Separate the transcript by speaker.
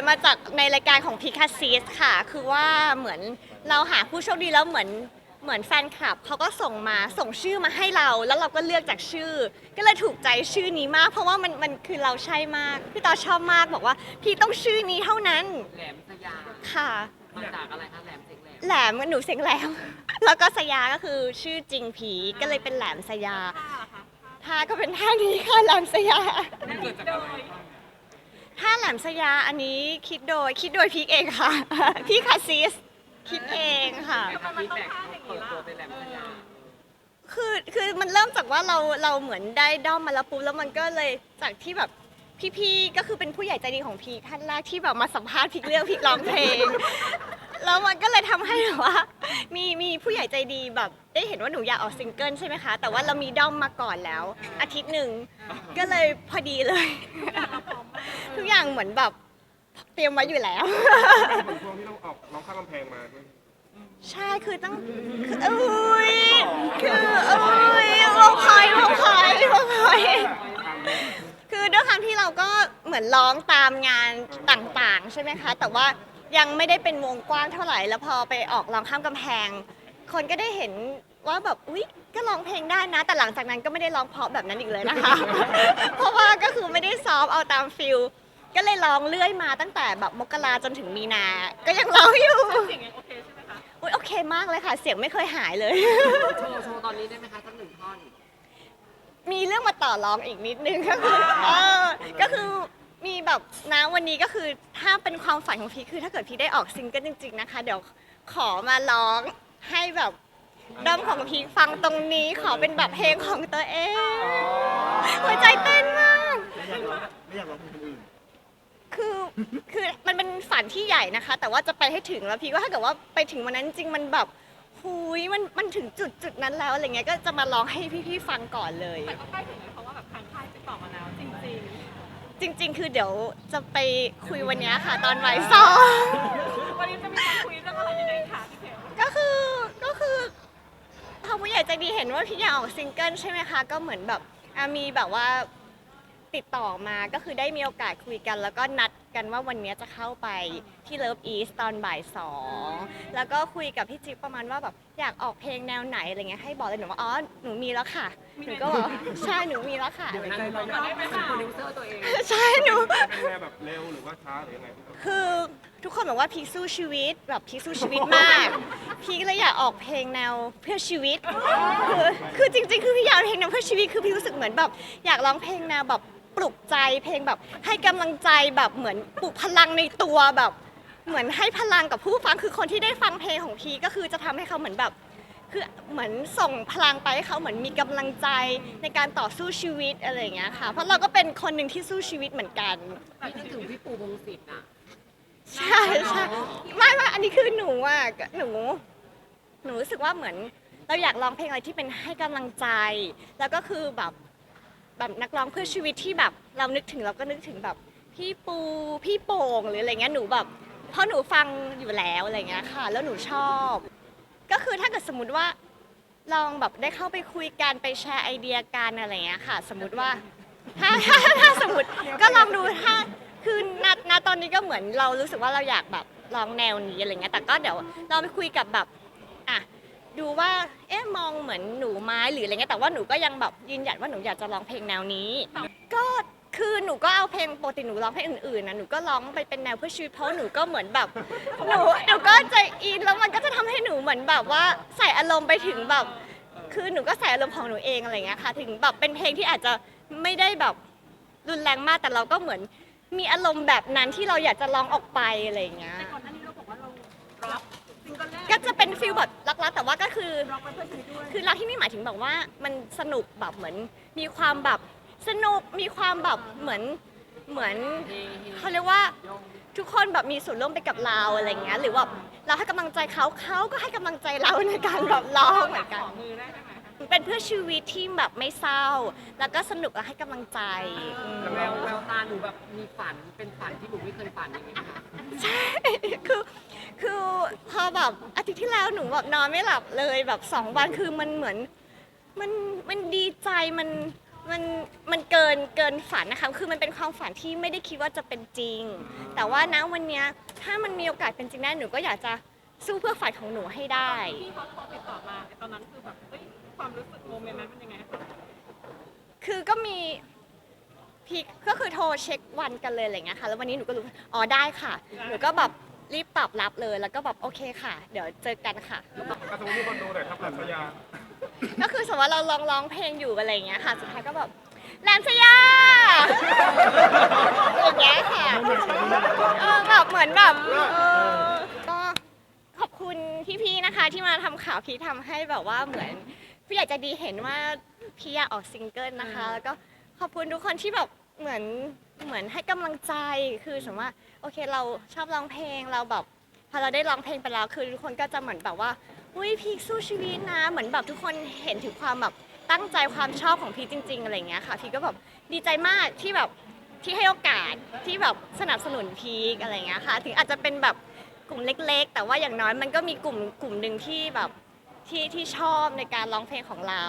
Speaker 1: ดมาจากในรายการของพิคาซีสค่ะ คือว่าเหมือนเราหาผู้โชคดีแล้วเหมือนเหมือนแฟนคลับเขาก็ส่งมาส่งชื่อมาให้เราแล้วเราก็เลือกจากชื่อ ก็เลยถูกใจชื่อนี้มาก เพราะว่ามันมันคือเราใช่มากพี่ต่อชอบมากบอกว่า พี่ต้องชื่อนี้เท่านั้น
Speaker 2: แหลมสยาม
Speaker 1: ค่ะ
Speaker 2: มาจากอะไรคะแหลมเสียงแหลม
Speaker 1: แหลมหนูเสียงแหลม แล้วก็สยาก็คือชื่อจริงผีก็เลยเป็นแหลมสยาท่าก็เป็นท่านี้ค่ะแหลมสยา
Speaker 2: มันเกิดจากอะไร
Speaker 1: ท่าแหลมสยาอันนี้คิดโดยคิดโดยพีคเองค่ะ พี่คาซิสคิดเองค่ะ
Speaker 2: ทำฟีดแบ็กเปิดตัวเป็นแหลมสยาม
Speaker 1: คือคือมันเริ่มจากว่าเราเราเหมือนได้ด้อมมาแล้วปุ๊บแล้วมันก็เลยจากที่แบบพี่ๆก็คือเป็นผู้ใหญ่ใจดีของพีคท่านแรกที่แบบมาสัมภาษณ์พีคเรื่องพีคร้องเพลง แล้วมันก็เลยทำให้แบบว่า มีมีผู้ใหญ่ใจดีแบบได้เห็นว่าหนูอยากออกซิงเกิลใช่ไหมคะ แต่ว่าเรามีด้อมมาก่อนแล้ว อาทิตย์หนึ่งก็เลยพอดีเลย ทุกอย่างเหมือนแบบเตรียมไว้อยู่แล้ว
Speaker 3: เหมือนช่วงที่ต้องออกร้องข้ามกำแพงมาด้วย
Speaker 1: ใช่คือต้องคืออุ้ยคืออุ้ยวงพอยวงพอยวงพอยคือด้วยความที่เราก็เหมือนร้องตามงานต่างๆ ใช่ไหมคะ แต่ว่ายังไม่ได้เป็นวงกว้างเท่าไหร่ แล้วพอไปออกร้องข้ามกำแพง คนก็ได้เห็น ว่าแบบอุ๊ยก็ร้องเพลงได้นะ แต่หลังจากนั้นก็ไม่ได้ร้องเพราะแบบนั้นอีกเลยนะคะ เพราะว่าก็คือไม่ได้ซ้อมเอาตามฟิลก็เลยร้องเรื่อยมาตั้งแต่แบบมกราจนถึงมีนา ก็ยังร้องอยู่
Speaker 4: เสียงยังโอเคใช่ไหมคะ
Speaker 1: อุ๊ยโอเคมากเลยค่ะ เสียงไม่เคยหายเลย
Speaker 2: โชว์โชว์ตอนนี้ได้ไหมคะสักหนึ่งท่อน
Speaker 1: มีเรื่องมาต่อรองอีกนิดนึงก็คือเออก็คือมีแบบนะวันนี้ก็คือถ้าเป็นความฝันของพี่คือถ้าเกิดพี่ได้ออกซิงเกิลจริง ๆนะคะ เดี๋ยวขอมาร้องให้แบบ ด้อมของพีคฟังตรงนี้ขอเป็นแบบเพลงของตัวเอง หัวใจเต้นมาก
Speaker 3: ไม่อยากร้องเพลงคนอื่น
Speaker 1: คือคือมันเป็นฝันที่ใหญ่นะคะ แต่ว่าจะไปให้ถึงแล้วพี่ก็ถ้าเกิดว่าไปถึงวันนั้นจริงๆมันแบบหุยมันมันถึงจุดจุดนั้นแล้วอะไรเงี้ยก็จะมาร้องให้พี่ๆฟังก่อนเลย
Speaker 4: แต่ก็ใกล้ถึงเลยเพราะว่าแบบทางค่ายติดต่อมาแล้วจริง
Speaker 1: จริง ๆ คือเดี๋ยวจะไปคุยวันเนี้ยค่ะ ตอนบ่ายสอง ญ่ใจดีเห็นว่าพี่อยากออกซิงเกิลใช่ไหมคะ ก็เหมือนแบบอะมีแบบว่าติดต่อมาก็คือได้มีโอกาสคุยกัน แล้วก็นัดกันว่าวันเนี้ยจะเข้าไปที่เลิฟอีสตอนบ่ายสองแล้วก็คุยกับพี่จิ๊บประมาณว่าแบบอยากออกเพลงแนวไหนอะไรเงี้ยให้บอกเลยหนูว่าอ๋อหนูมีแล้วค่ะหนูก็บอกใช่หนูมีแล้วค่ะ
Speaker 2: เดี๋ยวนั้นเราได้ไหมคะโปรดิวเซอร์ตัวเอง
Speaker 1: ใช่หนู
Speaker 3: เป็นแนวแบบเร็วหรือว่าช้าหรือยังไง
Speaker 1: คือ ทุกคนบอกว่าพีคสู้ชีวิตแบบพีคสู้ชีวิตมาก พีคเลยอยากออกเพลงแนวเพื่อชีวิตคือคือจริง ๆ คือพี่อยากเอาเพลงแนวเพื่อชีวิตคือพี่รู้สึกเหมือนแบบอยากร้องเพลงแนวแบบปลุกใจเพลงแบบให้กำลังใจแบบเหมือนปลุกพลังในตัวแบบ เหมือนให้พลังกับผู้ฟังคือคนที่ได้ฟังเพลงของพีคก็คือจะทำให้เขาเหมือนแบบ คือเหมือนส่งพลังไปให้เขาเหมือนมีกำลังใจในการต่อสู้ชีวิตอะไรอย่างเงี้ยค่ะ เพราะเราก็เป็นคนหนึ่งที่สู้ชีวิตเหมือนกัน
Speaker 2: พี่นึกถึงพี่ปูพงศิษฐ์อะ
Speaker 1: ใช่ใช่ไม่ไม่อันนี้คือหนูอะหนู หนูรู้สึกว่าเหมือน เราอยากร้องเพลงอะไรที่เป็นให้กำลังใจ แล้วก็คือแบบแบบนักร้องเพื่อชีวิตที่แบบ เรานึกถึงเราก็นึกถึงแบบ พี่ปูพี่โป่งหรืออะไรเงี้ยหนูแบบเพราะหนูฟังอยู่แล้วอะไรเงี้ยค่ะ แล้วหนูชอบ ก็คือถ้าเกิดสมมติว่า ลองแบบได้เข้าไปคุยกันไปแชร์ไอเดียกันอะไรเงี้ยค่ะ สมมติว่าถ้าถ้าถ้าสมมติก็ลองดูถ้า คือณณตอนนี้ก็เหมือนเรารู้สึกว่าเราอยากแบบลองแนวนี้อะไรเงี้ยแต่ก็เดี๋ยวเราไปคุยกับแบบอะดูว่าเอ๊ะมองเหมือนหนูไม้หรืออะไรเงี้ยแต่ว่าหนูก็ยังแบบยืนหยัดว่าหนูอยากจะร้องเพลงแนวนี้ ก็คือหนูก็เอาเพลงปกติหนูร้องเพลงอื่นๆนะหนูก็ร้องไปเป็นแนวเพื่อชีวิตเพราะหนูก็เหมือนแบบหนูหนูก็ใจอินแล้วมันก็จะทำให้หนูเหมือนแบบว่าใส่อารมณ์ไปถึงแบบ คือหนูก็ใส่อารมณ์ของหนูเองอะไรเงี้ยค่ะ ถึงแบบเป็นเพลงที่อาจจะไม่ได้แบบรุนแรงมากแต่เราก็เหมือน มีอารมณ์แบบนั้นที่เราอยากจะร้องออกไปอะไรเงี้ย
Speaker 4: แต่ก่อนหน้านี้เราบอกว่าเรารับซิงเกิลแรก
Speaker 1: ก็จะเป็นฟิลแบบรักๆแต่ว่าก็คือ
Speaker 4: ร้องไปเพื่อชีวิตด้วย
Speaker 1: คือรักที่นี่หมายถึงแบบว่ามันสนุกแบบเหมือน มีความแบบสนุกมีความแบบเหมือนเหมือนเขาเรียกว่าทุกคนแบบมีส่วนร่วมไปกับเราอะไรเงี้ยหรือว่าเราให้กำลังใจเขาเขาก็ให้กำลังใจเราในการแบบร้องเหมือนกัน
Speaker 4: ขอมือได้ไหมคะ
Speaker 1: เป็นเพื่อชีวิตที่แบบไม่เศร้า แล้วก็สนุกและให้กำลังใจอืม
Speaker 2: แววแววตาหนูแบบมีฝันเป็นฝันที่หนูไม่เคยฝันอย่างนี้ไหมคะ
Speaker 1: ใช่คือคือพอแบบอาทิตย์ที่แล้วหนูแบบนอนไม่หลับเลยแบบสองวันคือมันเหมือนมันมันดีใจมันมันมันเกิกินเกินฝันนะคะคือมันเป็นความฝันที่ไม่ได้คิดว่าจะเป็นจริง แต่ว่าณวันเนี้ยถ้ามันมีโอกาสเป็นจริงได้หนูก็อยากจะสู้เพื่อฝันของหนูให้ได้
Speaker 4: พี่เขาโทรติดต่อมาไอ้ตอนนั้นคือแบบเฮ้ย ความรู้สึกโมเมนต์นั้นเป็นยังไงคะ
Speaker 1: คือก็มีพี่ก็คือโทรเช็ควันกันเลยอะไรเงี้ยค่ะ แล้ววันนี้หนูก็รู้อ๋อได้ค่ะ หนูก็แบบรีบตอบรับเลย แล้วก็แบบโอเคค่ะ เดี๋ยวเจอกันค่ะ
Speaker 3: กระทรวงมีคนดูหน่อยครับปัสยา
Speaker 1: ก็คือสมมติว่าเราลองร้องเพลงอยู่อะไรอย่างเงี้ยค่ะ สุดท้ายก็แบบแลมสยาอย่างเงี้ยค่ะเออแบบเหมือนแบบเออก็ขอบคุณพี่ๆนะคะที่มาทำข่าวพี่ทำให้แบบว่าเหมือน ผู้ใหญ่ใจดีเห็นว่าพี่อยากออกซิงเกิลนะคะแล้วก็ขอบคุณทุกคนที่แบบเหมือนเหมือนให้กำลังใจคือสมมติว่าโอเคเราชอบร้องเพลงเราแบบพอเราได้ร้องเพลงไปแล้วคือทุกคนก็จะเหมือนแบบว่าอุ้ยพีคสู้ชีวิตนะ เหมือนแบบทุกคนเห็นถึงความแบบตั้งใจความชอบของพีคจริง ๆอะไรอย่างเงี้ยค่ะ พีคก็แบบดีใจมากที่แบบที่ให้โอกาสที่แบบสนับสนุนพีคอะไรอย่างเงี้ยค่ะ ถึงอาจจะเป็นแบบกลุ่มเล็ก ๆ แต่ว่าอย่างน้อยมันก็มีกลุ่มกลุ่มหนึ่งที่แบบ ที่ที่ชอบในการร้องเพลงของเรา